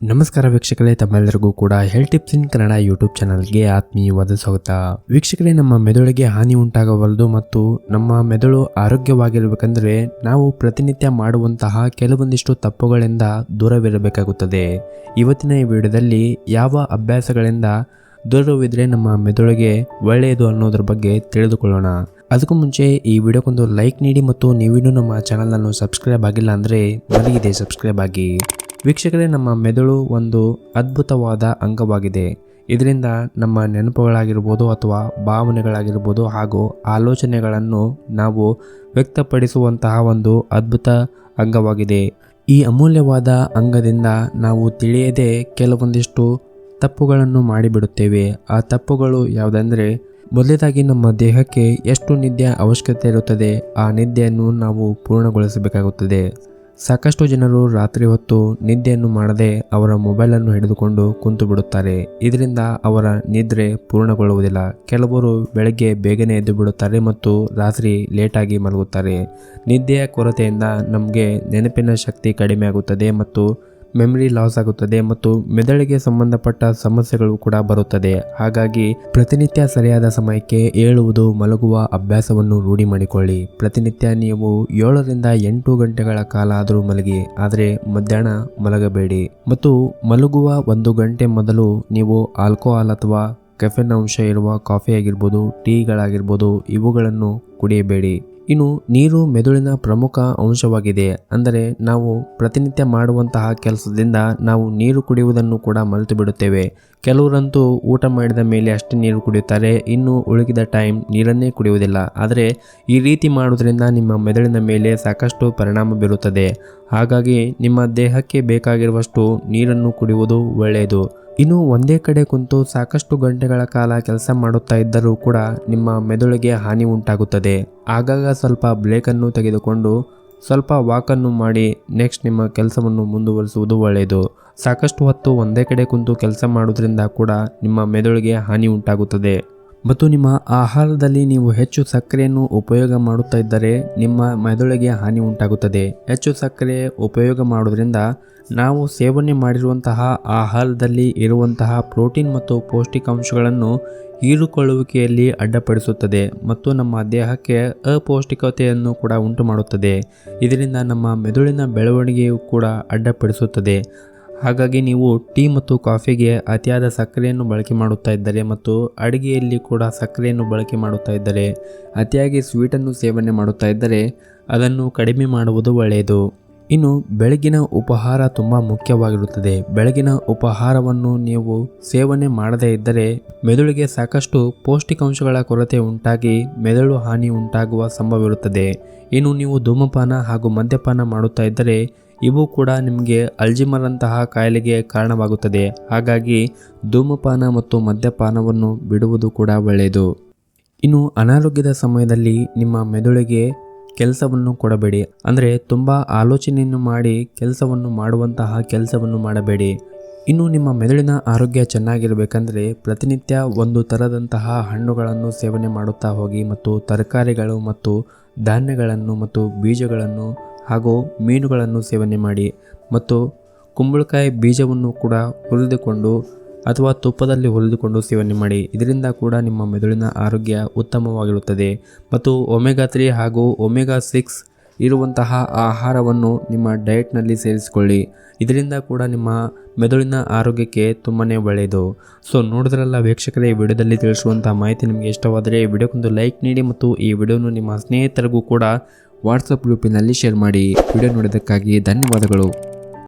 ನಮಸ್ಕಾರ ವೀಕ್ಷಕರೇ, ತಮ್ಮೆಲ್ಲರಿಗೂ ಕೂಡ health tips in Kannada YouTube ಚಾನಲ್ಗೆ ಆತ್ಮೀಯವಾದ ಸ್ವಾಗತ. ವೀಕ್ಷಕರೇ, ನಮ್ಮ ಮೆದುಳಿಗೆ ಹಾನಿ ಉಂಟಾಗಬಾರದು ಮತ್ತು ನಮ್ಮ ಮೆದುಳು ಆರೋಗ್ಯವಾಗಿರಬೇಕಂದ್ರೆ ನಾವು ಪ್ರತಿನಿತ್ಯ ಮಾಡುವಂತಹ ಕೆಲವೊಂದಿಷ್ಟು ತಪ್ಪುಗಳಿಂದ ದೂರವಿರಬೇಕಾಗುತ್ತದೆ. ಇವತ್ತಿನ ಈ ವಿಡಿಯೋದಲ್ಲಿ ಯಾವ ಅಭ್ಯಾಸಗಳಿಂದ ದೂರವಿದ್ರೆ ನಮ್ಮ ಮೆದುಳಿಗೆ ಒಳ್ಳೆಯದು ಅನ್ನೋದ್ರ ಬಗ್ಗೆ ತಿಳಿದುಕೊಳ್ಳೋಣ. ಅದಕ್ಕೂ ಮುಂಚೆ ಈ ವಿಡಿಯೋಕ್ಕೊಂದು ಲೈಕ್ ನೀಡಿ ಮತ್ತು ನೀವಿನ್ನೂ ನಮ್ಮ ಚಾನಲನ್ನು ಸಬ್ಸ್ಕ್ರೈಬ್ ಆಗಿಲ್ಲ ಅಂದರೆ ಮಲಗಿದೆ ಸಬ್ಸ್ಕ್ರೈಬ್ ಆಗಿ. ವೀಕ್ಷಕರೇ, ನಮ್ಮ ಮೆದುಳು ಒಂದು ಅದ್ಭುತವಾದ ಅಂಗವಾಗಿದೆ. ಇದರಿಂದ ನಮ್ಮ ನೆನಪುಗಳಾಗಿರ್ಬೋದು ಅಥವಾ ಭಾವನೆಗಳಾಗಿರ್ಬೋದು ಹಾಗೂ ಆಲೋಚನೆಗಳನ್ನು ನಾವು ವ್ಯಕ್ತಪಡಿಸುವಂತಹ ಒಂದು ಅದ್ಭುತ ಅಂಗವಾಗಿದೆ. ಈ ಅಮೂಲ್ಯವಾದ ಅಂಗದಿಂದ ನಾವು ತಿಳಿಯದೆ ಕೆಲವೊಂದಿಷ್ಟು ತಪ್ಪುಗಳನ್ನು ಮಾಡಿಬಿಡುತ್ತೇವೆ. ಆ ತಪ್ಪುಗಳು ಯಾವುದಂದರೆ ಮೊದಲೇದಾಗಿ ನಮ್ಮ ದೇಹಕ್ಕೆ ಎಷ್ಟು ನಿದ್ದೆ ಅವಶ್ಯಕತೆ ಇರುತ್ತದೆ, ಆ ನಿದ್ದೆಯನ್ನು ನಾವು ಪೂರ್ಣಗೊಳಿಸಬೇಕಾಗುತ್ತದೆ. ಸಾಕಷ್ಟು ಜನರು ರಾತ್ರಿ ಹೊತ್ತು ನಿದ್ದೆಯನ್ನು ಮಾಡದೆ ಅವರ ಮೊಬೈಲನ್ನು ಹಿಡಿದುಕೊಂಡು ಕುಂತು ಬಿಡುತ್ತಾರೆ. ಇದರಿಂದ ಅವರ ನಿದ್ರೆ ಪೂರ್ಣಗೊಳ್ಳುವುದಿಲ್ಲ. ಕೆಲವರು ಬೆಳಗ್ಗೆ ಬೇಗನೆ ಎದ್ದು ಬಿಡುತ್ತಾರೆ ಮತ್ತು ರಾತ್ರಿ ಲೇಟಾಗಿ ಮಲಗುತ್ತಾರೆ. ನಿದ್ದೆಯ ಕೊರತೆಯಿಂದ ನಮಗೆ ನೆನಪಿನ ಶಕ್ತಿ ಕಡಿಮೆಯಾಗುತ್ತದೆ ಮತ್ತು ಮೆಮರಿ ಲಾಸ್ ಆಗುತ್ತದೆ ಮತ್ತು ಮೆದುಳಿಗೆ ಸಂಬಂಧಪಟ್ಟ ಸಮಸ್ಯೆಗಳು ಕೂಡ ಬರುತ್ತದೆ. ಹಾಗಾಗಿ ಪ್ರತಿನಿತ್ಯ ಸರಿಯಾದ ಸಮಯಕ್ಕೆ ಏಳುವುದು ಮಲಗುವ ಅಭ್ಯಾಸವನ್ನು ರೂಢಿ ಮಾಡಿಕೊಳ್ಳಿ. ಪ್ರತಿನಿತ್ಯ ನೀವು ಏಳರಿಂದ ಎಂಟು ಗಂಟೆಗಳ ಕಾಲ ಆದರೂ ಮಲಗಿ, ಆದರೆ ಮಧ್ಯಾಹ್ನ ಮಲಗಬೇಡಿ. ಮತ್ತು ಮಲಗುವ ಒಂದು ಗಂಟೆ ಮೊದಲು ನೀವು ಆಲ್ಕೋಹಾಲ್ ಅಥವಾ ಕೆಫೆನ್ ಅಂಶ ಇರುವ ಕಾಫಿ ಆಗಿರ್ಬೋದು, ಟೀಗಳಾಗಿರ್ಬೋದು, ಇವುಗಳನ್ನು ಕುಡಿಯಬೇಡಿ. ಇನ್ನು ನೀರು ಮೆದುಳಿನ ಪ್ರಮುಖ ಅಂಶವಾಗಿದೆ. ಅಂದರೆ ನಾವು ಪ್ರತಿನಿತ್ಯ ಮಾಡುವಂತಹ ಕೆಲಸದಿಂದ ನಾವು ನೀರು ಕುಡಿಯುವುದನ್ನು ಕೂಡ ಮರೆತು ಬಿಡುತ್ತೇವೆ ಕೆಲವರಂತೂ ಊಟ ಮಾಡಿದ ಮೇಲೆ ಅಷ್ಟೇ ನೀರು ಕುಡಿಯುತ್ತಾರೆ. ಇನ್ನು ಉಳಿದ ಟೈಮ್ ನೀರನ್ನೇ ಕುಡಿಯುವುದಿಲ್ಲ. ಆದರೆ ಈ ರೀತಿ ಮಾಡುವುದರಿಂದ ನಿಮ್ಮ ಮೆದುಳಿನ ಮೇಲೆ ಸಾಕಷ್ಟು ಪರಿಣಾಮ ಬೀರುತ್ತದೆ. ಹಾಗಾಗಿ ನಿಮ್ಮ ದೇಹಕ್ಕೆ ಬೇಕಾಗಿರುವಷ್ಟು ನೀರನ್ನು ಕುಡಿಯುವುದು ಒಳ್ಳೆಯದು. ಇನ್ನು ಒಂದೇ ಕಡೆ ಕುಂತು ಸಾಕಷ್ಟು ಗಂಟೆಗಳ ಕಾಲ ಕೆಲಸ ಮಾಡುತ್ತಾ ಇದ್ದರೂ ಕೂಡ ನಿಮ್ಮ ಮೆದುಳಿಗೆ ಹಾನಿ ಉಂಟಾಗುತ್ತದೆ. ಆಗಾಗ ಸ್ವಲ್ಪ ಬ್ಲೇಕನ್ನು ತೆಗೆದುಕೊಂಡು ಸ್ವಲ್ಪ ವಾಕನ್ನು ಮಾಡಿ ನೆಕ್ಸ್ಟ್ ನಿಮ್ಮ ಕೆಲಸವನ್ನು ಮುಂದುವರಿಸುವುದು ಒಳ್ಳೆಯದು. ಸಾಕಷ್ಟು ಹೊತ್ತು ಒಂದೇ ಕಡೆ ಕುಂತು ಕೆಲಸ ಮಾಡೋದ್ರಿಂದ ಕೂಡ ನಿಮ್ಮ ಮೆದುಳಿಗೆ ಹಾನಿ ಉಂಟಾಗುತ್ತದೆ. ಮತ್ತು ನಿಮ್ಮ ಆಹಾರದಲ್ಲಿ ನೀವು ಹೆಚ್ಚು ಸಕ್ಕರೆಯನ್ನು ಉಪಯೋಗ ಮಾಡುತ್ತಾ ಇದ್ದರೆ ನಿಮ್ಮ ಮೆದುಳಿಗೆ ಹಾನಿ ಉಂಟಾಗುತ್ತದೆ. ಹೆಚ್ಚು ಸಕ್ಕರೆ ಉಪಯೋಗ ಮಾಡೋದ್ರಿಂದ ನಾವು ಸೇವನೆ ಮಾಡಿರುವಂತಹ ಆಹಾರದಲ್ಲಿ ಇರುವಂತಹ ಪ್ರೋಟೀನ್ ಮತ್ತು ಪೌಷ್ಟಿಕಾಂಶಗಳನ್ನು ಹೀರಿಕೊಳ್ಳುವಿಕೆಯಲ್ಲಿ ಅಡ್ಡಪಡಿಸುತ್ತದೆ ಮತ್ತು ನಮ್ಮ ದೇಹಕ್ಕೆ ಅಪೌಷ್ಟಿಕತೆಯನ್ನು ಕೂಡ ಉಂಟು ಮಾಡುತ್ತದೆ ಇದರಿಂದ ನಮ್ಮ ಮೆದುಳಿನ ಬೆಳವಣಿಗೆಯು ಕೂಡ ಅಡ್ಡಪಡಿಸುತ್ತದೆ. ಹಾಗಾಗಿ ನೀವು ಟೀ ಮತ್ತು ಕಾಫಿಗೆ ಅತಿಯಾದ ಸಕ್ಕರೆಯನ್ನು ಬಳಕೆ ಮಾಡುತ್ತಾ ಇದ್ದರೆ ಮತ್ತು ಅಡುಗೆಯಲ್ಲಿ ಕೂಡ ಸಕ್ಕರೆಯನ್ನು ಬಳಕೆ ಮಾಡುತ್ತಾ ಇದ್ದರೆ, ಅತಿಯಾಗಿ ಸ್ವೀಟನ್ನು ಸೇವನೆ ಮಾಡುತ್ತಾ ಇದ್ದರೆ, ಅದನ್ನು ಕಡಿಮೆ ಮಾಡುವುದು ಒಳ್ಳೆಯದು. ಇನ್ನು ಬೆಳಗಿನ ಉಪಹಾರ ತುಂಬ ಮುಖ್ಯವಾಗಿರುತ್ತದೆ. ಬೆಳಗಿನ ಉಪಹಾರವನ್ನು ನೀವು ಸೇವನೆ ಮಾಡದೇ ಇದ್ದರೆ ಮೆದುಳಿಗೆ ಸಾಕಷ್ಟು ಪೌಷ್ಟಿಕಾಂಶಗಳ ಕೊರತೆ ಉಂಟಾಗಿ ಮೆದುಳು ಹಾನಿ ಉಂಟಾಗುವ ಸಂಭವವಿರುತ್ತದೆ. ಇನ್ನು ನೀವು ಧೂಮಪಾನ ಹಾಗೂ ಮದ್ಯಪಾನ ಮಾಡುತ್ತಾ ಇದ್ದರೆ ಇವು ಕೂಡ ನಿಮಗೆ ಅಲ್ಜಿಮರಂತಹ ಕಾಯಿಲೆಗೆ ಕಾರಣವಾಗುತ್ತದೆ. ಹಾಗಾಗಿ ಧೂಮಪಾನ ಮತ್ತು ಮದ್ಯಪಾನವನ್ನು ಬಿಡುವುದು ಕೂಡ ಒಳ್ಳೆಯದು. ಇನ್ನು ಅನಾರೋಗ್ಯದ ಸಮಯದಲ್ಲಿ ನಿಮ್ಮ ಮೆದುಳಿಗೆ ಕೆಲಸವನ್ನು ಕೊಡಬೇಡಿ. ಅಂದರೆ ತುಂಬ ಆಲೋಚನೆಯನ್ನು ಮಾಡಿ ಕೆಲಸವನ್ನು ಮಾಡುವಂತಹ ಕೆಲಸವನ್ನು ಮಾಡಬೇಡಿ. ಇನ್ನು ನಿಮ್ಮ ಮೆದುಳಿನ ಆರೋಗ್ಯ ಚೆನ್ನಾಗಿರಬೇಕಂದ್ರೆ ಪ್ರತಿನಿತ್ಯ ಒಂದು ಥರದಂತಹ ಹಣ್ಣುಗಳನ್ನು ಸೇವನೆ ಮಾಡುತ್ತಾ ಹೋಗಿ ಮತ್ತು ತರಕಾರಿಗಳು ಮತ್ತು ಧಾನ್ಯಗಳನ್ನು ಮತ್ತು ಬೀಜಗಳನ್ನು ಹಾಗೂ ಮೀನುಗಳನ್ನು ಸೇವನೆ ಮಾಡಿ ಮತ್ತು ಕುಂಬಳಕಾಯಿ ಬೀಜವನ್ನು ಕೂಡ ಹುರಿದುಕೊಂಡು ಅಥವಾ ತುಪ್ಪದಲ್ಲಿ ಹುರಿದುಕೊಂಡು ಸೇವನೆ ಮಾಡಿ, ಇದರಿಂದ ಕೂಡ ನಿಮ್ಮ ಮೆದುಳಿನ ಆರೋಗ್ಯ ಉತ್ತಮವಾಗಿರುತ್ತದೆ. ಮತ್ತು ಒಮೆಗಾ ತ್ರೀ ಹಾಗೂ ಒಮೆಗಾ ಸಿಕ್ಸ್ ಇರುವಂತಹ ಆಹಾರವನ್ನು ನಿಮ್ಮ ಡಯಟ್ನಲ್ಲಿ ಸೇರಿಸಿಕೊಳ್ಳಿ. ಇದರಿಂದ ಕೂಡ ನಿಮ್ಮ ಮೆದುಳಿನ ಆರೋಗ್ಯಕ್ಕೆ ತುಂಬಾ ಒಳ್ಳೆಯದು. ಸೊ, ನೋಡಿದ್ರಲ್ಲ ವೀಕ್ಷಕರೇ, ಈ ವಿಡಿಯೋದಲ್ಲಿ ತಿಳಿಸುವಂಥ ಮಾಹಿತಿ ನಿಮಗೆ ಇಷ್ಟವಾದರೆ ಈ ವಿಡಿಯೋಕ್ಕೊಂದು ಲೈಕ್ ನೀಡಿ ಮತ್ತು ಈ ವಿಡಿಯೋನು ನಿಮ್ಮ ಸ್ನೇಹಿತರಿಗೂ ಕೂಡ ವಾಟ್ಸಪ್ ಗ್ರೂಪಿನಲ್ಲಿ ಶೇರ್ ಮಾಡಿ. ವಿಡಿಯೋ ನೋಡೋದಕ್ಕಾಗಿ ಧನ್ಯವಾದಗಳು.